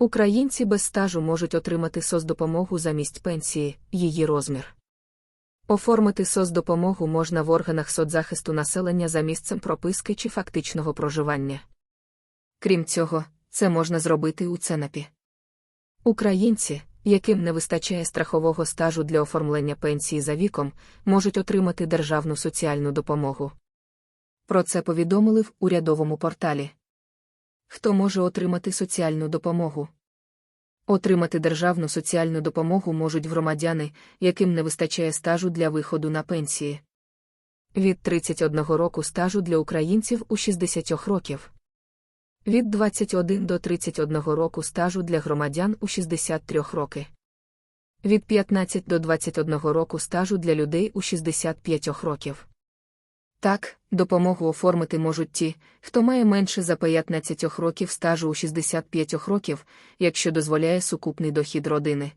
Українці без стажу можуть отримати соцдопомогу замість пенсії, її розмір. Оформити соцдопомогу можна в органах соцзахисту населення за місцем прописки чи фактичного проживання. Крім цього, це можна зробити у ЦЕНАПі. Українці, яким не вистачає страхового стажу для оформлення пенсії за віком, можуть отримати державну соціальну допомогу. Про це повідомили в урядовому порталі. Хто може отримати соціальну допомогу? Отримати державну соціальну допомогу можуть громадяни, яким не вистачає стажу для виходу на пенсії. Від 31 року стажу для українців у 60 років. Від 21 до 31 року стажу для громадян у 63 роки. Від 15 до 21 року стажу для людей у 65 років. Так, допомогу оформити можуть ті, хто має менше за 15 років стажу у 65 років, якщо дозволяє сукупний дохід родини.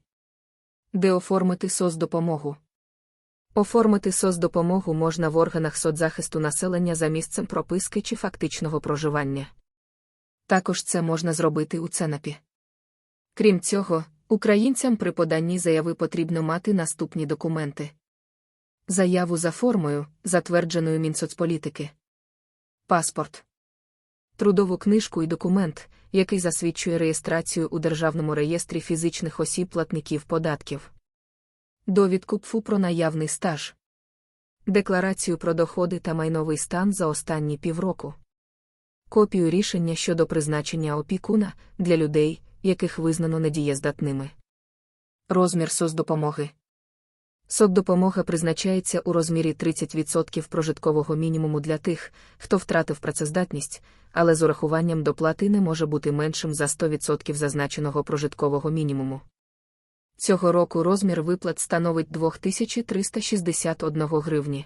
Де оформити соцдопомогу? Оформити соцдопомогу можна в органах соцзахисту населення за місцем прописки чи фактичного проживання. Також це можна зробити у ЦЕНАПі. Крім цього, українцям при поданні заяви потрібно мати наступні документи. Заяву за формою, затвердженою Мінсоцполітики. Паспорт. Трудову книжку і документ, який засвідчує реєстрацію у Державному реєстрі фізичних осіб платників податків. Довідку ПФУ про наявний стаж. Декларацію про доходи та майновий стан за останні півроку. Копію рішення щодо призначення опікуна для людей, яких визнано недієздатними. Розмір соцдопомоги. Соцдопомога призначається у розмірі 30% прожиткового мінімуму для тих, хто втратив працездатність, але з урахуванням доплати не може бути меншим за 100% зазначеного прожиткового мінімуму. Цього року розмір виплат становить 2361 гривні.